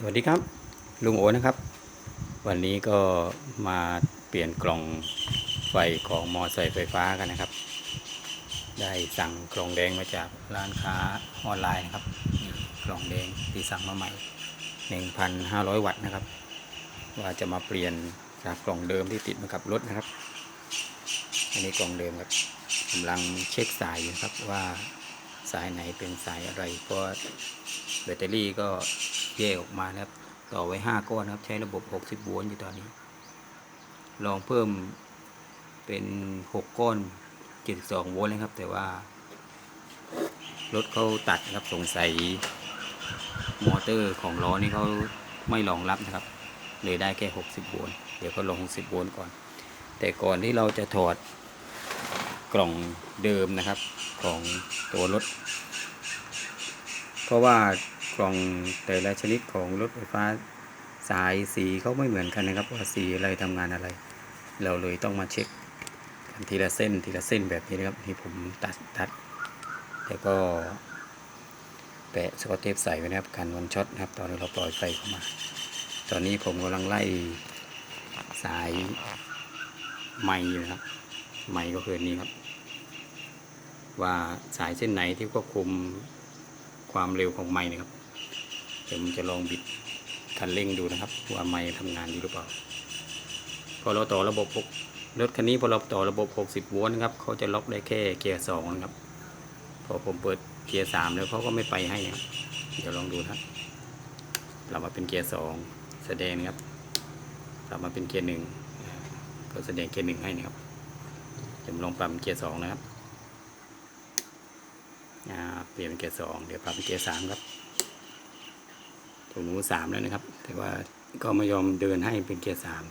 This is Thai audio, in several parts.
สวัสดีครับ ลุงโอนะครับ วันนี้ก็มาเปลี่ยนกล่องไฟของมอไซค์ไฟฟ้ากันนะครับ ได้สั่งกล่องแดงมาจากร้านค้าออนไลน์นะครับนี่กล่องแดงที่สั่งมาใหม่ 1,500 วัตต์นะครับ ว่าจะมาเปลี่ยนจากกล่องเดิมที่ติดมากับรถนะครับ อันนี้กล่องเดิมครับกำลังเช็คสายอยู่ครับว่าสายไหนเป็นสายอะไรเพราะแบตเตอรี่ก็ แยกออกมานะครับ ต่อไว้ 5 ก้อนนะครับ ใช้ระบบ 60โวลต์อยู่ตอนนี้ ลองเพิ่มเป็น 6 ก้อน 72โวลต์นะครับ แต่ว่ารถเขาตัดนะครับสงสัยมอเตอร์ของล้อนี่เขาไม่รองรับนะครับเลยได้แค่ 60โวลต์เดี๋ยวก็ลง 60โวลต์ก่อน แต่ก่อนที่เราจะถอดกล่องเดิมนะครับของตัวรถ เพราะว่า กล่องแต่ละชนิดของรถไฟฟ้าสายสีเขาไม่เหมือนกันนะครับ ว่าสีอะไรทำงานอะไร เราเลยต้องมาเช็คกันทีละเส้นทีละเส้นแบบนี้นะครับที่ผมตัดตัดแล้วก็แปะสกอตเทปใส่ไว้นะครับกันวันช็อตนะครับ ตอนนี้เราปล่อยไฟเข้ามา ตอนนี้ผมกำลังไล่สายไม้อยู่นะครับ ไม้ก็คือนนี้ครับ ว่าสายเส้นไหนที่ควบคุมความเร็วของไม้นะครับ เดี๋ยวผมจะลองบิดคันเร่งดูนะครับว่าไม้ทำงานดีหรือเปล่า พอเราต่อระบบรถคันนี้พอเราต่อระบบ 60 โวลต์นะครับเขาจะล็อกได้แค่เกียร์สองนะครับ พอผมเปิดเกียร์สามแล้วเขาก็ไม่ไปให้นะเดี๋ยวลองดูนะครับปรับมาเป็นเกียร์สองแสดงนะครับปรับมาเป็นเกียร์หนึ่งก็แสดงเกียร์หนึ่งให้นะครับเดี๋ยวผมลองปรับเกียร์สองนะครับเปลี่ยนเป็นเกียร์สองเดี๋ยวปรับเป็นเกียร์สามครับ ตัวหนูสามแล้วนะครับ แต่ว่าก็ไม่ยอมเดินให้เป็นเกียร์สาม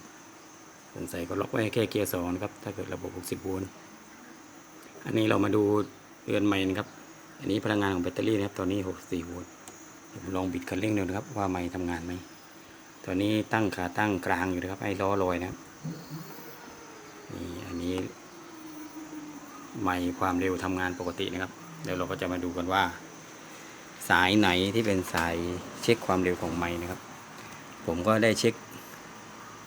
สงสัยก็ล็อกไว้แค่เกียร์สองนะครับ ถ้าเกิดระบบ60โวลต์อันนี้เรามาดูเรือนใหม่นะครับ อันนี้พลังงานของแบตเตอรี่นะครับ ตอนนี้ 64โวลต์เดี๋ยวผมลองบิดคันเร่งดูนะครับ ว่าไม่ทำงานไหมตอนนี้ตั้งขาตั้งกลางอยู่นะครับให้ล้อลอยนะครับนี่อันนี้ไม่ความเร็วทำงานปกตินะครับ เดี๋ยวเราก็จะมาดูกันว่า สายไหนที่เป็นสายเช็คความเร็วของไม้นะครับ ผมก็ได้เช็ค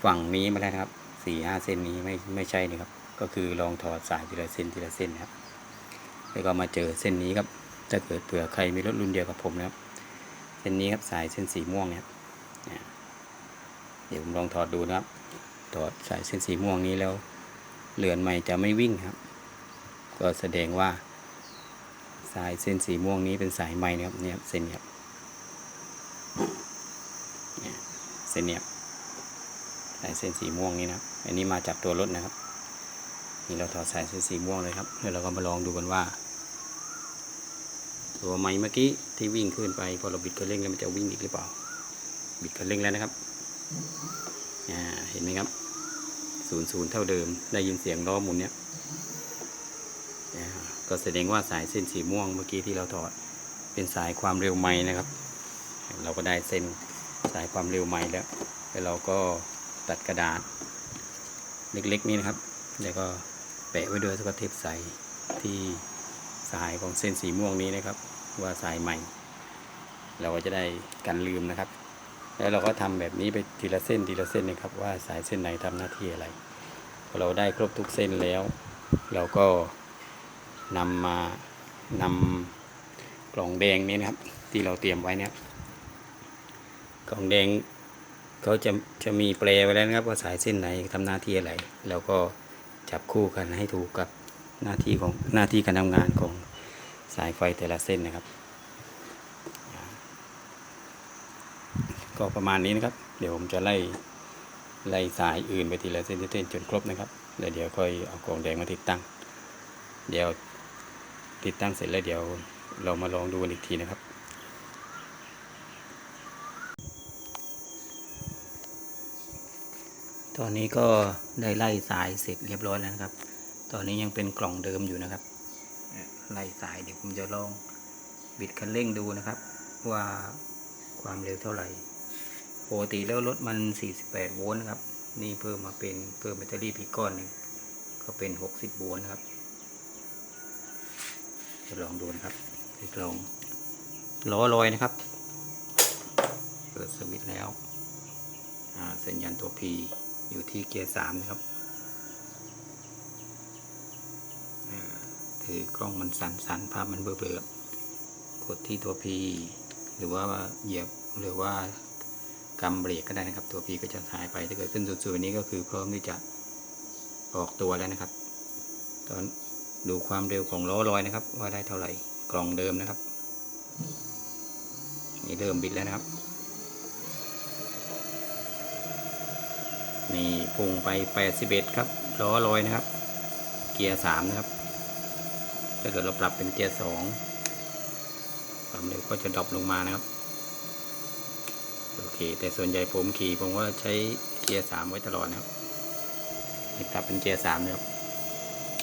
ฝั่งนี้มาแล้วครับสี่ห้าเส้นนี้ไม่ไม่ใช่นะครับ ก็คือลองถอดสายทีละเส้นทีละเส้นนะครับแล้วก็มาเจอเส้นนี้ครับถ้าเกิดเผื่อใครมีรถรุ่นเดียวกับผมนะครับเส้นนี้ครับสายเส้นสีม่วงนี่ยครับเนี่ยเดี๋ยวผมลองถอดดูนะครับ ถอดสายเส้นสีม่วงนี้แล้ว เรือนใหม่จะไม่วิ่งครับ ก็แสดงว่า สายเส้นสีม่วงนี้เป็นสายไม้นะครับเนี่ยครับเส้นเนี่ยเส้นเนี้ยสายเส้นสีม่วงนี้นะอันนี้มาจากตัวรถนะครับ นี่เราถอดสายเส้นสีม่วงเลยครับแล้วเราก็มาลองดูกันว่า ตัวไม้เมื่อกี้ที่วิ่งขึ้นไปพอเราบิดคันเร่งแล้วมันจะวิ่งอีกหรือเปล่า บิดคันเร่งแล้วนะครับอ่าเห็นไหมครับศูนย์ศูนย์เท่าเดิม ได้ยินเสียงล้อหมุนเนี้ย ก็แสดงว่าสายเส้นสีม่วงเมื่อกี้ที่เราถอดเป็นสายความเร็วไม้นะครับ เราก็ได้เส้นสายความเร็วไม้แล้ว แล้วเราก็ตัดกระดาษเล็กๆนี้นะครับ แล้วก็แปะไว้ด้วยสกอตเทปใสที่สายของเส้นสีม่วงนี้นะครับ ว่าสายใหม่ เราก็จะได้กันลืมนะครับ แล้วเราก็ทำแบบนี้ไปทีละเส้นทีละเส้นนะครับว่าสายเส้นไหนทำหน้าที่อะไรพอเราได้ครบทุกเส้นแล้ว เราก็ นำมานำกล่องแดงนี้นะครับ ที่เราเตรียมไว้เนี่ยกล่องแดงเขาจะจะมีแปลไว้แล้วนะครับว่าสายเส้นไหนทำหน้าที่อะไรแล้วก็จับคู่กันให้ถูกกับหน้าที่ของหน้าที่การทำงานของสายไฟแต่ละเส้นนะครับ ก็ประมาณนี้นะครับ เดี๋ยวผมจะไล่ไล่สายอื่นไปทีละเส้นเส้นจนครบนะครับแล้วเดี๋ยวค่อยเอากล่องแดงมาติดตั้ง เดี๋ยว ติดตั้งเสร็จแล้วเดี๋ยวเรามาลองดูกันอีกทีนะครับตอนนี้ก็ได้ไล่สายเสร็จเรียบร้อยแล้วนะครับ ตอนนี้ยังเป็นกล่องเดิมอยู่นะครับ ไล่สายเดี๋ยวผมจะลองบิดคันเร่งดูนะครับ ว่าความเร็วเท่าไหร่ ปกติแล้วรถมัน 48 โวลต์นะครับ นี่เพิ่มมาเป็นเพิ่มแบตเตอรี่พีก้อนหนึ่งก็เป็น 60 โวลต์นะครับ จะลองดูนะครับทดลองล้อลอยนะครับ เปิดสวิตช์แล้วสัญญาณตัว P อยู่ที่เกียร์สามนะครับถือกล้องมันสั่นๆภาพมันเบลอๆกดที่ตัว P หรือว่าเหยียบหรือว่ากำเบรกก็ได้นะครับ ตัว P ก็จะหายไปถ้าเกิดขึ้นสุดๆนี้ก็คือพร้อมที่จะออกตัวแล้วนะครับ ตอน ดูความเร็วของล้อลอยนะครับ ว่าได้เท่าไหร่กล่องเดิมนะครับ นี่เริ่มบิดแล้วนะครับ นี่พุ่งไป 81 ครับล้อลอยนะครับ เกียร์3นะครับ ถ้าเกิดเราปรับเป็นเกียร์2ความเร็วก็จะดรอปลงมานะครับ โอเค แต่ส่วนใหญ่ผมขี่ผมก็ใช้เกียร์3ไว้ตลอดนะครับนี่ปรับเป็นเกียร์3นะครับ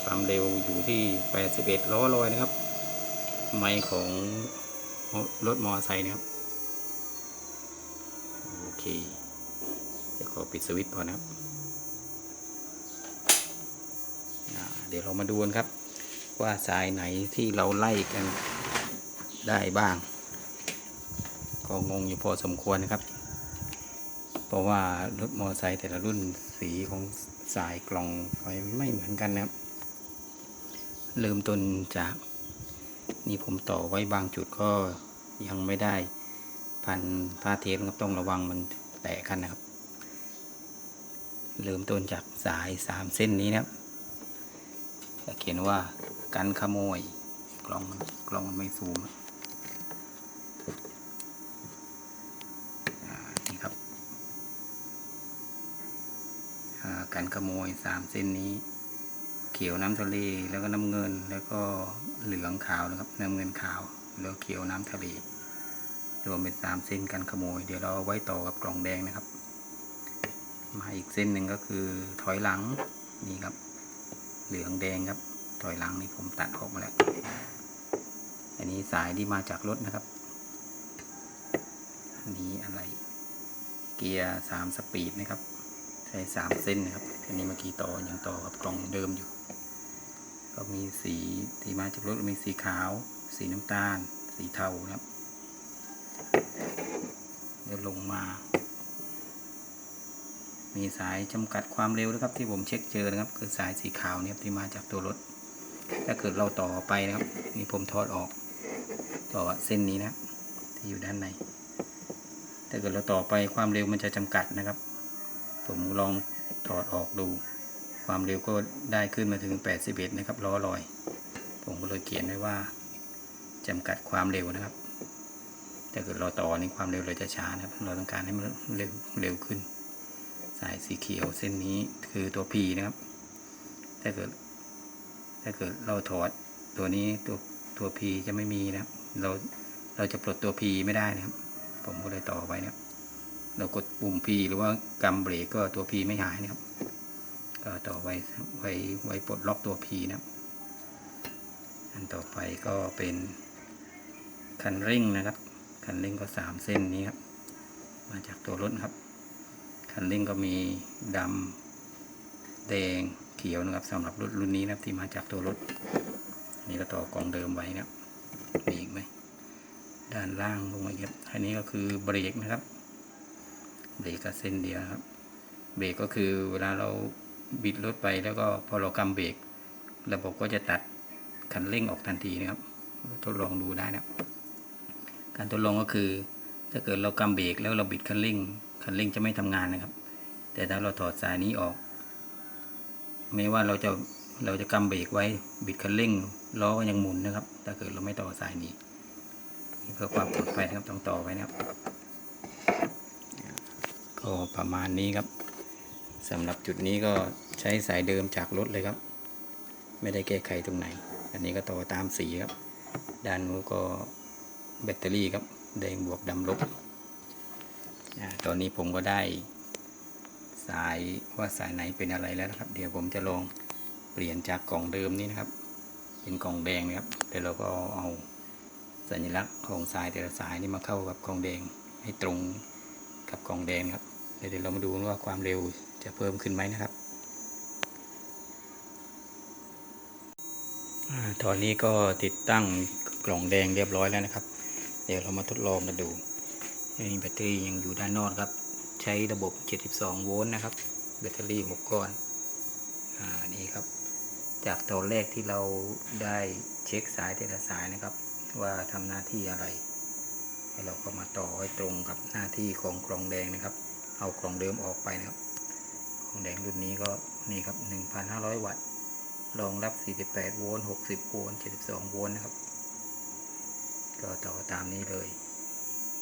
ความเร็วอยู่ที่ 81 ล้อลอยนะครับ ไมค์ของรถมอเตอร์ไซค์นะครับ โอเคเดี๋ยวขอปิดสวิตช์ก่อนนะครับ เดี๋ยวเรามาดูกันครับ ว่าสายไหนที่เราไล่กันได้บ้าง ก็งงอยู่พอสมควรนะครับ เพราะว่ารถมอเตอร์ไซค์แต่ละรุ่นสีของสายกล่องไฟไม่เหมือนกันนะครับ เริ่มต้นจากนี่ผมต่อไว้บางจุดก็ยังไม่ได้พันผ้าเทปนะครับต้องระวังมันแตกกันนะครับ เริ่มต้นจากสายสามเส้นนี้นะครับจะเขียนว่ากันขโมยกล้องกล้องมันไม่ซูมนี่ครับอ่ากันขโมยสามเส้นนี้ เขียวน้ำทะเล แล้วก็น้ำเงิน แล้วก็เหลืองขาวนะครับ น้ำเงินขาว แล้วเขียวน้ำทะเล รวมเป็นสามเส้นกันขโมย เดี๋ยวเราไว้ต่อกับกล่องแดงนะครับ มาอีกเส้นหนึ่งก็คือถอยหลังนี่ครับ เหลืองแดงครับ ถอยหลังนี่ผมตัดออกมาแล้ว อันนี้สายที่มาจากรถนะครับ อันนี้อะไร เกียร์สามสปีดนะครับใช้สามเส้นนะครับ อันนี้เมื่อกี้ต่อยังต่อกับกล่องเดิมอยู่ ก็มีสีที่มาจากรถมีสีขาว สีน้ำตาล สีเทานะครับเดี๋ยวลงมา มีสายจำกัดความเร็วนะครับ ที่ผมเช็คเจอนะครับ คือสายสีขาวเนี่ยครับที่มาจากตัวรถ ถ้าเกิดเราต่อไปนะครับนี่ผมทอดออก ต่อเส้นนี้นะที่อยู่ด้านในถ้าเกิดเราต่อไปความเร็วมันจะจำกัดนะครับ ผมลองถอดออกดู ความเร็วก็ได้ขึ้นมาถึง 81 นะครับล้อลอย ผมก็เลยเขียนไว้ว่าจำกัดความเร็วนะครับถ้าเกิดเราต่อในความเร็วเราจะช้านะครับ เราต้องการให้มันเร็วเร็วขึ้น สายสีเขียวเส้นนี้คือตัว P นะครับ ถ้าเกิดถ้าเกิดเราถอดตัวนี้ตัวตัว P จะไม่มีนะครับ เราเราจะปลดตัว P ไม่ได้นะครับ ผมก็เลยต่อไว้นะครับ เรากดปุ่ม P หรือว่ากำเบรกก็ตัว P ไม่หายนะครับ ต่อไว้ไว้ไว้ปลดล็อกตัว P นะครับอันต่อไปก็เป็นคันเร่งนะครับ คันเร่งก็สามเส้นนี้ครับมาจากตัวรถครับ คันเร่งก็มีดำแดงเขียวนะครับสำหรับรถรุ่นนี้นะครับที่มาจากตัวรถอันนี้ก็ต่อกองเดิมไว้นะครับมีอีกไหมด้านล่างลงมาครับอันนี้ก็คือเบรกนะครับ เบรกก็เส้นเดียวครับ เบรกก็คือเวลาเรา บิดรถไปแล้วก็พอเรากำเบรกระบบก็จะตัดคันเร่งออกทันทีนะครับ ทดลองดูได้นะการทดลองก็คือ ถ้าเกิดเรากำเบรกแล้วเราบิดคันเร่ง คันเร่งจะไม่ทำงานนะครับ แต่ถ้าเราถอดสายนี้ออก ไม่ว่าเราจะเราจะกำเบรกไว้บิดคันเร่งล้อก็ยังหมุนนะครับ ถ้าเกิดเราไม่ต่อสายนี้นเพื่อความปลอดภัยนะครับต้องต่อไว้นะครับ ก็ประมาณนี้ครับ สำหรับจุดนี้ก็ใช้สายเดิมจากรถเลยครับ ไม่ได้แก้ไขตรงไหน อันนี้ก็ต่อตามสีครับ ด้านนู้นก็แบตเตอรี่ครับ แดงบวกดำลบอาตอนนี้ผมก็ได้สายว่าสายไหนเป็นอะไรแล้วนะครับ เดี๋ยวผมจะลองเปลี่ยนจากกล่องเดิมนี้นะครับ เป็นกล่องแดงนะครับเดี๋ยวเราก็เอาสัญลักษณ์ของสายแต่ละสายนี่มาเข้ากับกล่องแดงให้ตรงกับกล่องแดงครับ เดี๋ยวเรามาดูว่าความเร็ว จะเพิ่มขึ้นไหมนะครับอตอนนี้ก็ติดตั้งกล่องแดงเรียบร้อยแล้วนะครับ เดี๋ยวเรามาทดลองกันดูนี่แบตเตอรี่ยังอยู่ด้านนอกครับ ใช้ระบบ 72 โวลต์นะครับ แบตเตอรี่ 6 ก้อน อ่า นี่ครับ จากตอนแรกที่เราได้เช็คสายแต่ละสายนะครับ ว่าทำหน้าที่อะไร เราก็มาต่อให้ตรงกับหน้าที่ของกล่องแดงนะครับ เอากล่องเดิมออกไปนะครับ แดงรุ่นนี้ก็นี่ครับ 1,500 วัตต์รองรับ 48 โวลต์ 60 โวลต์ 72 โวลต์นะครับ ก็ต่อตามนี้เลย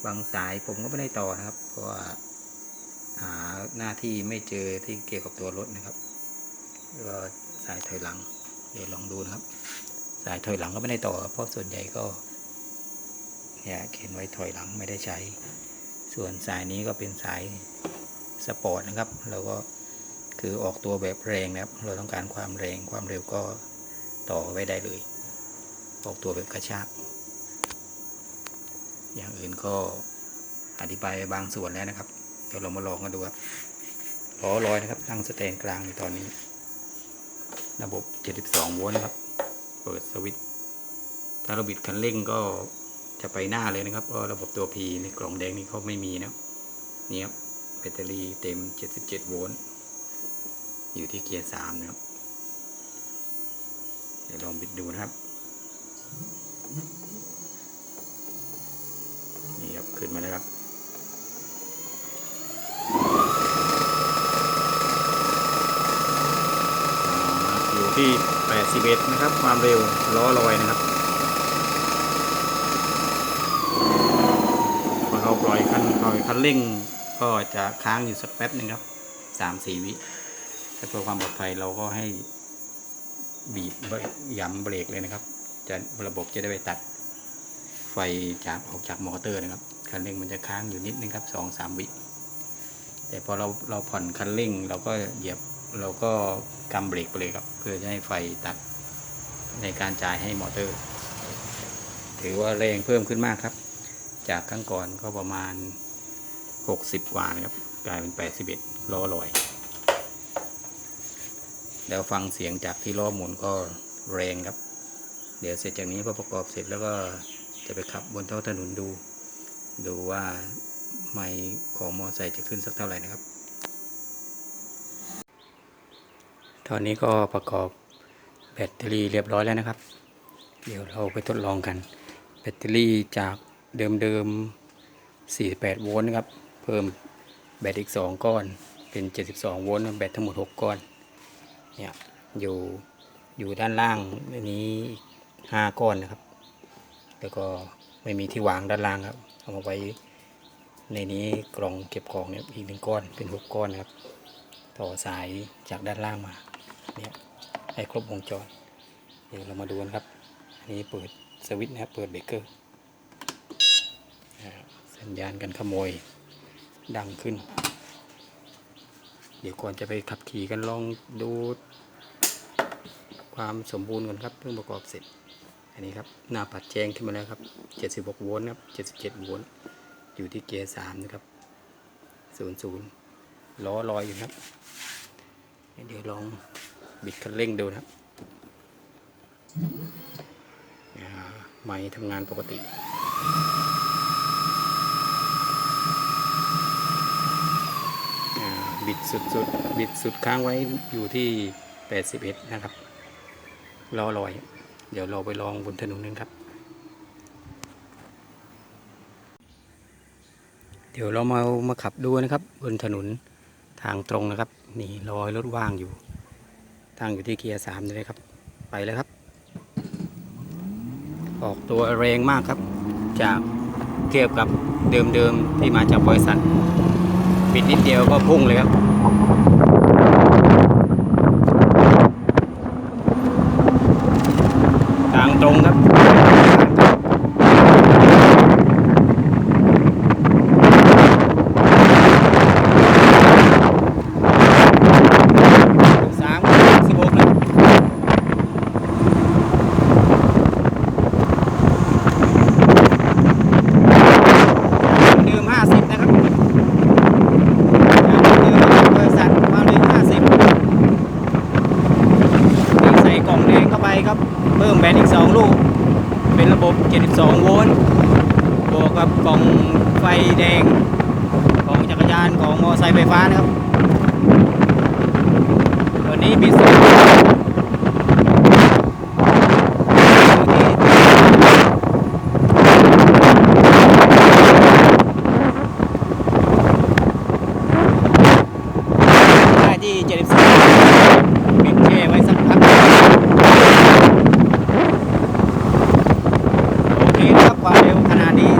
บางสายผมก็ไม่ได้ต่อนะครับ เพราะว่าหาหน้าที่ไม่เจอที่เกี่ยวกับตัวรถนะครับก็สายถอยหลัง เดี๋ยวลองดูนะครับ สายถอยหลังก็ไม่ได้ต่อ เพราะส่วนใหญ่ก็เนี่ยเขียนไว้ถอยหลังไม่ได้ใช้ ส่วนสายนี้ก็เป็นสายสปอร์ตนะครับ เราก็ คือออกตัวแบบแรงนะครับ เราต้องการความแรงความเร็วก็ต่อไว้ได้เลย ออกตัวแบบกระชาก อย่างอื่นก็อธิบายบางส่วนแล้วนะครับ เดี๋ยวเรามาลองกันดูครับล้อลอยนะครับ ตั้งสแตนกลางอยู่ตอนนี้ ระบบ 72 โวลต์ครับ เปิดสวิตช์ ถ้าเราบิดคันเร่งก็จะไปหน้าเลยนะครับ เพราะระบบตัว P ในกล่องแดงนี้เขาไม่มีนะนี่ครับแบตเตอรี่เต็ม 77 โวลต์ อยู่ที่เกียร์3นะครับ เดี๋ยวลองบิดดูนะครับ นี่ครับ ขึ้นมาแล้วครับอยู่ที่ 81 นะครับ ความเร็ว ล้อลอยนะครับพอเราปล่อยคันปล่อยคันเร่งก็จะค้างอยู่สักแป๊บหนึ่งครับ 3-4 วิ แต่เพื่อความปลอดภัยเราก็ให้บีบย้ำเบรกเลยนะครับ จะระบบจะได้ไปตัดไฟจากออกจากมอเตอร์นะครับ คันเร่งมันจะค้างอยู่นิดนึงครับสองสามวิแต่พอเราเราผ่อนคันเร่งเราก็เหยียบเราก็กำเบรกไปเลยครับ เพื่อจะให้ไฟตัดในการจ่ายให้มอเตอร์ ถือว่าแรงเพิ่มขึ้นมากครับ จากครั้งก่อนก็ประมาณ 60 กว่านะครับ กลายเป็น 81ล้อลอย แล้วฟังเสียงจากที่ล้อหมุนก็แรงครับ เดี๋ยวเสร็จจากนี้พอประกอบเสร็จแล้วก็จะไปขับบนท้องถนนดู ดูว่าไมค์ของมอเตอร์ไซค์จะขึ้นสักเท่าไหร่นะครับ ตอนนี้ก็ประกอบแบตเตอรี่เรียบร้อยแล้วนะครับ เดี๋ยวเราไปทดลองกัน แบตเตอรี่จากเดิมๆ 48 โวลต์นะครับ เพิ่มแบตอีก 2 ก้อน เป็น 72 โวลต์ แบตทั้งหมด 6 ก้อน เนี่ยอยู่อยู่ด้านล่างในนี้อีก5ก้อนนะครับ แล้วก็ไม่มีที่วางด้านล่างครับ เอามาไว้ในนี้กล่องเก็บของเนี่ยอีกหนึ่งก้อนเป็นหกก้อนนะครับ ต่อสายจากด้านล่างมาเนี่ยให้ครบวงจร เดี๋ยวเรามาดูกันครับ อันนี้เปิดสวิตช์นะครับเปิดเบรกเกอร์สัญญาณกันขโมยดังขึ้น เดี๋ยวก่อนจะไปขับขี่กันลองดูความสมบูรณ์กันครับเพิ่งประกอบเสร็จ อันนี้ครับหน้าปัดแจ้งขึ้นมาแล้วครับ 76 โวลต์ครับ77 โวลต์อยู่ที่เกียร์สามนะครับศูนย์ศูนย์ล้อลอยอยู่ครับ เดี๋ยวลองบิดคันเร่งดูนะครับไม่ทำงานปกติ บิดสุดๆบิดสุดค้างไว้อยู่ที่ 81 นะครับล้อลอย เดี๋ยวเราไปลองบนถนนนึงครับ เดี๋ยวเรามามาขับดูนะครับ บนถนนทางตรงนะครับ นี่รอยรถว่างอยู่ทางอยู่ที่เกียร์สามนี่เลยครับ ไปแล้วครับ ออกตัวแรงมากครับ จากเทียบกับเดิมๆที่มาจากบริษัท ปิดนิดเดียวก็พุ่งเลยครับ ทางตรงครับ สามสิบหกนะเดิมห้าสิบนะครับเดิมบริษัทความเร็วห้าสิบใส่กล่องแดงเข้าไปครับ เพิ่มแบตอีกสองลูก เป็นระบบ 72 โวลต์บวกกับกล่องไฟ แดงของจักรยานของ มอไซค์ไฟฟ้านะครับ วันนี้มีส่วนได้ที่74ปิดแช่ไว้สักพัก โอเคนะครับความเร็วขนาดนี้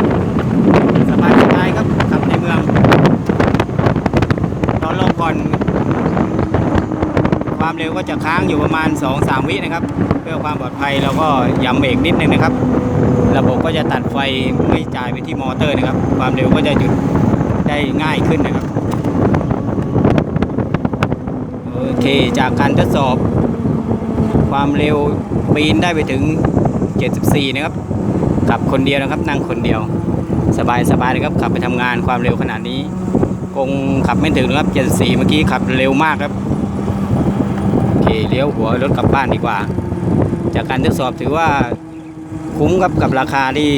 สบายสบายครับขับในเมืองตอนลงก่อน ความเร็วก็จะค้างอยู่ประมาณ 2-3 วินะครับ เพื่อความปลอดภัยเราก็ย้ำเบรกนิดนึงนะครับ ระบบก็จะตัดไฟไม่จ่ายไปที่มอเตอร์นะครับ ความเร็วก็จะหยุดได้ง่ายขึ้นนะครับโอเคจากการทดสอบ ความเร็วปีนได้ไปถึง 74 นะครับขับคนเดียวนะครับ นั่งคนเดียว สบายสบายนะครับขับไปทำงานความเร็วขนาดนี้ คงขับไม่ถึงนะครับ74เมื่อกี้ขับเร็วมากครับ เลี้ยวหัวรถกลับบ้านดีกว่า จากการทดสอบถือว่าคุ้มครับกับราคาที่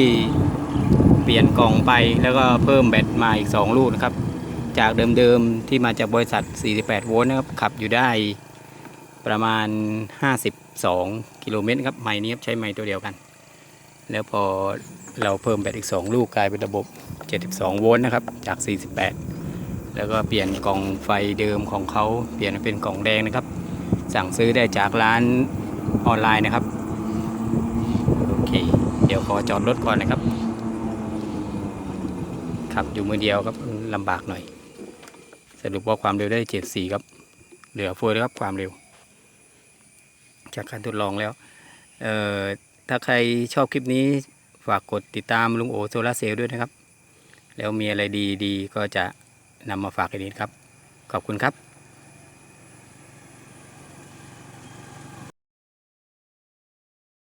เปลี่ยนกล่องไปแล้วก็เพิ่มแบตมาอีก 2 ลูกนะครับ จากเดิมๆที่มาจากบริษัท 48 โวลต์นะครับ ขับอยู่ได้ประมาณ 52 กิโลเมตรครับไม้นี้ครับใช้ไม้ตัวเดียวกัน แล้วพอเราเพิ่มแบตอีก 2 ลูกกลายเป็นระบบ 72 โวลต์นะครับ จาก 48 แล้วก็เปลี่ยนกล่องไฟเดิมของเขาเปลี่ยนเป็นกล่องแดงนะครับ สั่งซื้อได้จากร้านออนไลน์นะครับ โอเค เดี๋ยวขอจอดรถก่อนนะครับ ขับอยู่มือเดียวครับลำบากหน่อย สรุปว่าความเร็วได้ 74 ครับ เหลือเฟือเลยครับความเร็ว จากการทดลองแล้ว เอ่อ ถ้าใครชอบคลิปนี้ฝากกดติดตามลุงโอโซลาเซลล์ด้วยนะครับ แล้วมีอะไรดีๆ ก็จะนำมาฝากกันดีครับ ขอบคุณครับ